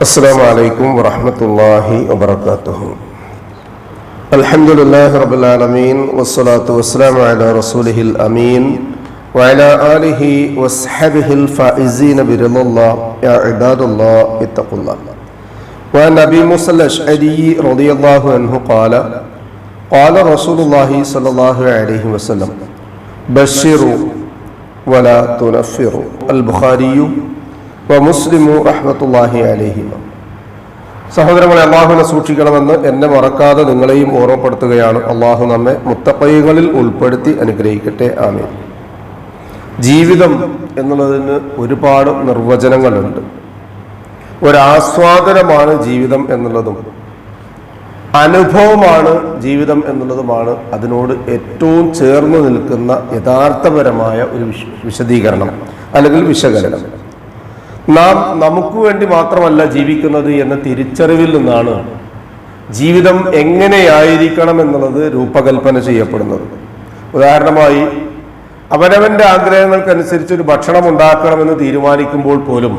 السلام عليكم ورحمة الله وبركاته الحمد لله رب العالمين والصلاة والسلام على رسوله الأمين وعلى آله وصحبه الفائزين برضا الله يا عباد الله اتقوا الله وعن أبي موسى الأشعري رضي الله عنه قال قال رسول الله صلى الله عليه وسلم بشروا ولا تنفروا البخاري റഹ്മത്തുല്ലാഹി സഹോദരങ്ങളെ അള്ളാഹുവിനെ സൂക്ഷിക്കണമെന്ന് എന്നെ മറക്കാതെ നിങ്ങളെയും ഓർമ്മപ്പെടുത്തുകയാണ് അള്ളാഹു നമ്മെ മുത്തപ്പൈകളിൽ ഉൾപ്പെടുത്തി അനുഗ്രഹിക്കട്ടെ. ആമീൻ. ജീവിതം എന്നുള്ളതിന് ഒരുപാട് നിർവചനങ്ങളുണ്ട്. ഒരാസ്വാദനമാണ് ജീവിതം എന്നുള്ളതും അനുഭവമാണ് ജീവിതം എന്നുള്ളതുമാണ് അതിനോട് ഏറ്റവും ചേർന്ന് നിൽക്കുന്ന യഥാർത്ഥപരമായ ഒരു വിശ- വിശദീകരണം അല്ലെങ്കിൽ വിശകലനം. നാം നമുക്ക് വേണ്ടി മാത്രമല്ല ജീവിക്കുന്നത് എന്ന തിരിച്ചറിവിൽ നിന്നാണ് ജീവിതം എങ്ങനെയായിരിക്കണം എന്നുള്ളത് രൂപകൽപ്പന ചെയ്യപ്പെടുന്നത്. ഉദാഹരണമായി അവനവന്റെ ആഗ്രഹങ്ങൾക്കനുസരിച്ച് ഒരു ഭക്ഷണം ഉണ്ടാക്കണമെന്ന് തീരുമാനിക്കുമ്പോൾ പോലും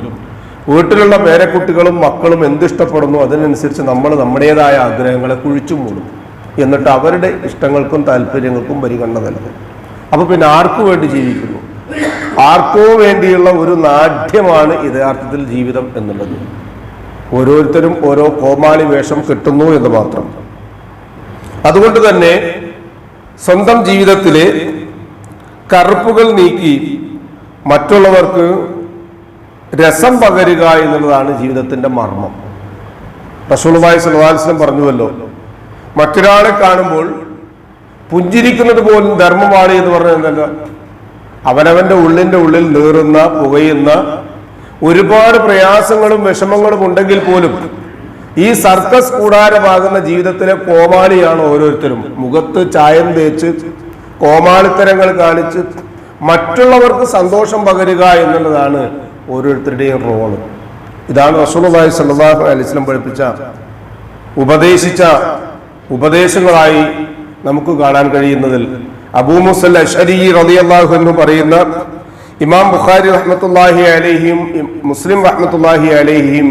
വീട്ടിലുള്ള പേരക്കുട്ടികളും മക്കളും എന്തിഷ്ടപ്പെടുന്നു അതിനനുസരിച്ച് നമ്മൾ നമ്മുടേതായ ആഗ്രഹങ്ങളെ കുഴിച്ചു മൂടും. എന്നിട്ട് അവരുടെ ഇഷ്ടങ്ങൾക്കും താല്പര്യങ്ങൾക്കും പരിഗണന നൽകും. അപ്പോൾ പിന്നെ ആർക്കു വേണ്ടി ജീവിക്കുന്നു? ആർക്കോ വേണ്ടിയുള്ള ഒരു നാട്യമാണ് യഥാർത്ഥത്തിൽ ജീവിതം എന്നുള്ളത്. ഓരോരുത്തരും ഓരോ കോമാളി വേഷം കിട്ടുന്നു എന്ന് മാത്രം. അതുകൊണ്ട് തന്നെ സ്വന്തം ജീവിതത്തിലെ കറുപ്പുകൾ നീക്കി മറ്റുള്ളവർക്ക് രസം പകരുക എന്നുള്ളതാണ് ജീവിതത്തിന്റെ മർമ്മം. റസൂളുമായി വസല്ലം പറഞ്ഞുവല്ലോ മറ്റൊരാളെ കാണുമ്പോൾ പുഞ്ചിരിക്കുന്നത് പോലും ധർമ്മമാണ് എന്ന് പറഞ്ഞത് അവനവന്റെ ഉള്ളിന്റെ ഉള്ളിൽ നീറുന്ന പുകയുന്ന ഒരുപാട് പ്രയാസങ്ങളും വിഷമങ്ങളും ഉണ്ടെങ്കിൽ പോലും ഈ സർക്കസ് കൂടാരമാകുന്ന ജീവിതത്തിലെ കോമാളിയാണ് ഓരോരുത്തരും. മുഖത്ത് ചായം തേച്ച് കോമാളിത്തരങ്ങൾ കാണിച്ച് മറ്റുള്ളവർക്ക് സന്തോഷം പകരുക എന്നുള്ളതാണ് ഓരോരുത്തരുടെയും റോൾ ഇതാണ് റസൂലുള്ളാഹി സ്വല്ലല്ലാഹു അലൈഹി വസല്ലം പഠിപ്പിച്ച ഉപദേശിച്ച ഉപദേശങ്ങളായി നമുക്ക് കാണാൻ കഴിയുന്നതിൽ അബൂ മുസൽ റലി റളിയല്ലാഹു അൻഹു പറയുന്ന ഇമാം ബുഖാരി റഹ്മത്തുള്ളാഹി അലഹിയും മുസ്ലിം റഹ്മത്തുള്ളാഹി അലഹിയും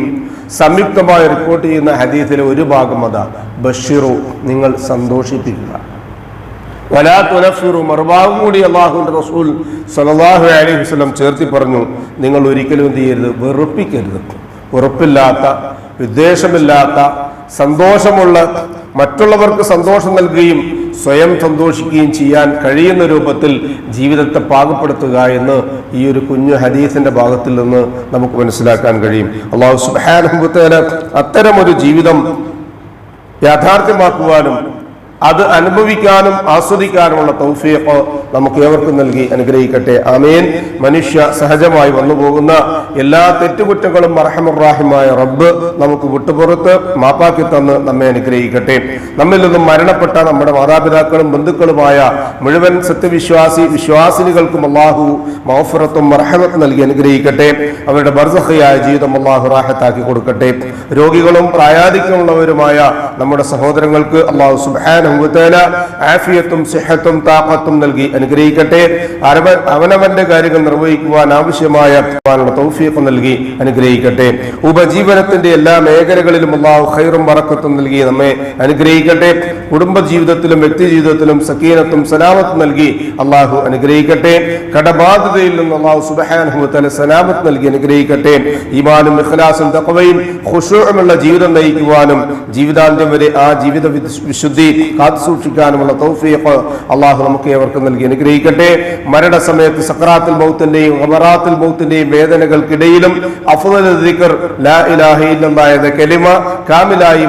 സംയുക്തമായി റിപ്പോർട്ട് ചെയ്യുന്ന ഹദീസിലെ ഒരു ഭാഗം അതാ. ബഷീറു നിങ്ങൾ സന്തോഷിപ്പിക്കുക. വലാ തുനഫിറു മറുഭാഗം കൂടി അള്ളാഹുന്റെ റസൂൽ സല്ലല്ലാഹു അലൈഹി വസല്ലം ചേർത്തി പറഞ്ഞു നിങ്ങൾ ഒരിക്കലും എന്ത് ചെയ്യരുത് വെറുപ്പിക്കരുത്. ഉറപ്പില്ലാത്ത വിദ്വേഷമില്ലാത്ത സന്തോഷമുള്ള മറ്റുള്ളവർക്ക് സന്തോഷം നൽകുകയും സ്വയം സന്തോഷിക്കുകയും ചെയ്യാൻ കഴിയുന്ന രൂപത്തിൽ ജീവിതത്തെ പാകപ്പെടുത്തുക എന്ന് ഈ ഒരു കുഞ്ഞു ഹദീസിന്റെ ഭാഗത്തിൽ നിന്ന് നമുക്ക് മനസ്സിലാക്കാൻ കഴിയും. അള്ളാഹു സുബാനുഭവത്തേല അത്തരമൊരു ജീവിതം യാഥാർത്ഥ്യമാക്കുവാനും അത് അനുഭവിക്കാനും ആസ്വദിക്കാനുമുള്ള തൗഫീഖ് നമുക്ക് ഏവർക്കും നൽകി അനുഗ്രഹിക്കട്ടെ. ആമേൻ. മനുഷ്യ സഹജമായി വന്നു പോകുന്ന എല്ലാ തെറ്റുകുറ്റങ്ങളും മറഹമുറാഹിമായ റബ്ബ് നമുക്ക് വിട്ടുപുറത്ത് മാപ്പാക്കി തന്ന് നമ്മെ അനുഗ്രഹിക്കട്ടെ. നമ്മിൽ നിന്നും മരണപ്പെട്ട നമ്മുടെ മാതാപിതാക്കളും ബന്ധുക്കളുമായ മുഴുവൻ സത്യവിശ്വാസി വിശ്വാസിനികൾക്കും അള്ളാഹു മൗഫറത്തും മർഹമത്തും നൽകി അനുഗ്രഹിക്കട്ടെ. അവരുടെ ബർസഹയായ ജീവിതം അള്ളാഹു റാഹത്താക്കി കൊടുക്കട്ടെ. രോഗികളും പ്രായാധിക്യമുള്ളവരുമായ നമ്മുടെ സഹോദരങ്ങൾക്ക് അള്ളാഹു ആഫിയത്തും സിഹത്തും താപത്തും നൽകി അനുഗ്രഹിക്കട്ടെ. അവനവന്റെ കാര്യങ്ങൾ നിർവഹിക്കുവാൻ ആവശ്യമായ തൗഫീഖ് നൽകി അനുഗ്രഹിക്കട്ടെ. ഉപജീവനത്തിന്റെ എല്ലാ മേഖലകളിലും അള്ളാഹു ഖൈറും വറക്കത്തും നൽകി നമ്മെ അനുഗ്രഹിക്കട്ടെ. കുടുംബ ജീവിതത്തിലും വ്യക്തി ജീവിതത്തിലും സക്കീനത്തും സലാമത്തും നൽകി അള്ളാഹു അനുഗ്രഹിക്കട്ടെ. കടബാധ്യതയിൽ നിന്ന് അള്ളാഹു സുബഹാനുഭവത്തല സലാമത്ത് നൽകി അനുഗ്രഹിക്കട്ടെ. ഈമാനും ഇഖ്ലാസും തക്കവയും ഖുശൂഉമുള്ള ജീവിതം നയിക്കുവാനും ജീവിതാന്ത്യം വരെ ആ ജീവിത വിശുദ്ധി കാത്തു സൂക്ഷിക്കാനുമുള്ള തൗഫീഖ് അള്ളാഹു നമുക്ക് ഏവർക്കും നൽകി അനുഗ്രഹിക്കട്ടെ. മരണസമയത്ത് സക്രാത്തിൽ മൗത്തിന്റെയും ഖബറാത്തുൽ മൗത്തിന്റെയും വേദനകൾക്കിടയിലും അഫ്ദൽ ദിക്ർ ലാ ഇലാഹ കലിമ കാമിലായ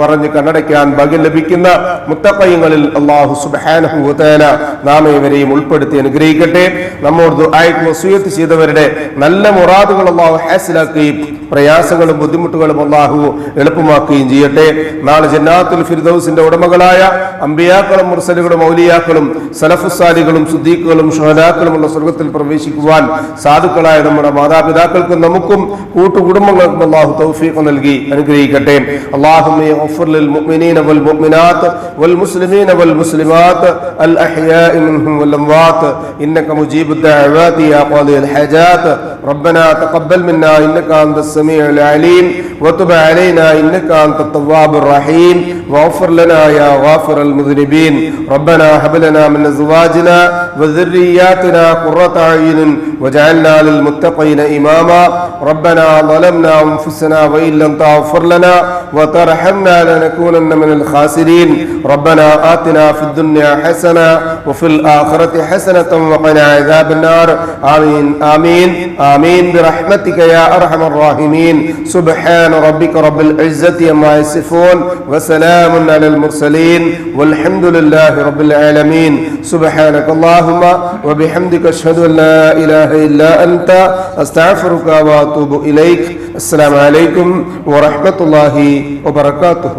പറഞ്ഞ് കണ്ണടയ്ക്കാൻ ഭാഗ്യം ലഭിക്കുന്ന മുത്തപ്പയ്യങ്ങളിൽ അള്ളാഹു സുബ്ഹാനഹു വതആല നാം ഇവരെയും ഉൾപ്പെടുത്തി അനുഗ്രഹിക്കട്ടെ. നമ്മോട് ആയിട്ട് ചെയ്തവരുടെ നല്ല മുറാദുകൾ അള്ളാഹു ഹാസിലാക്കുകയും പ്രയാസങ്ങളും ബുദ്ധിമുട്ടുകളും അള്ളാഹു എളുപ്പമാക്കുകയും ചെയ്യട്ടെ. നാളെ ജന്നാത്തുൽ ഫിർദൌസിന്റെ ഉടമകളായ മുഗ്മിനീങ്ങളായ അമ്പിയാക്കളും മുർസലുകളും മൗലിയാക്കളും സലഫുസാലികളും സുദ്ദീഖുകളും ഷഹദാക്കളുമുള്ള സ്വർഗത്തിൽ പ്രവേശിക്കുവാൻ സാധുക്കളായ നമ്മുടെ മാതാപിതാക്കൾക്കും നമുക്കും കൂട്ടുകുടുംബങ്ങൾക്കും അള്ളാഹു തൗഫീഖ് നൽകി അനുഗ്രഹിക്കട്ടെ اللهم اغفر للمؤمنين والمؤمنات والمسلمين والمسلمات الأحياء منهم والأموات إنك مجيب الدعوات يا قاضي الحاجات ربنا تقبل منا إنك أنت السميع العليم. وتب علينا إنك أنت التواب الرحيم. واغفر لنا يا غافر المذنبين. ربنا هب لنا من أزواجنا وذرياتنا قرة أعين واجعلنا للمتقين إماما. ربنا ظلمنا أنفسنا وإن لم تغفر لنا وترحمنا لنكونن من الخاسرين. ربنا آتنا في الدنيا حسنة وفي الآخرة حسنة وقنا عذاب النار. آمين آمين آمين برحمتك يا أرحم الراحمين. سبحان ربك رب العزة عما يصفون وسلام على المرسلين والحمد لله رب العالمين. سبحانك اللهم وبحمدك أشهد أن لا إله إلا أنت. أستغفرك وأتوب إليك. السلام عليكم ورحمة الله وبركاته.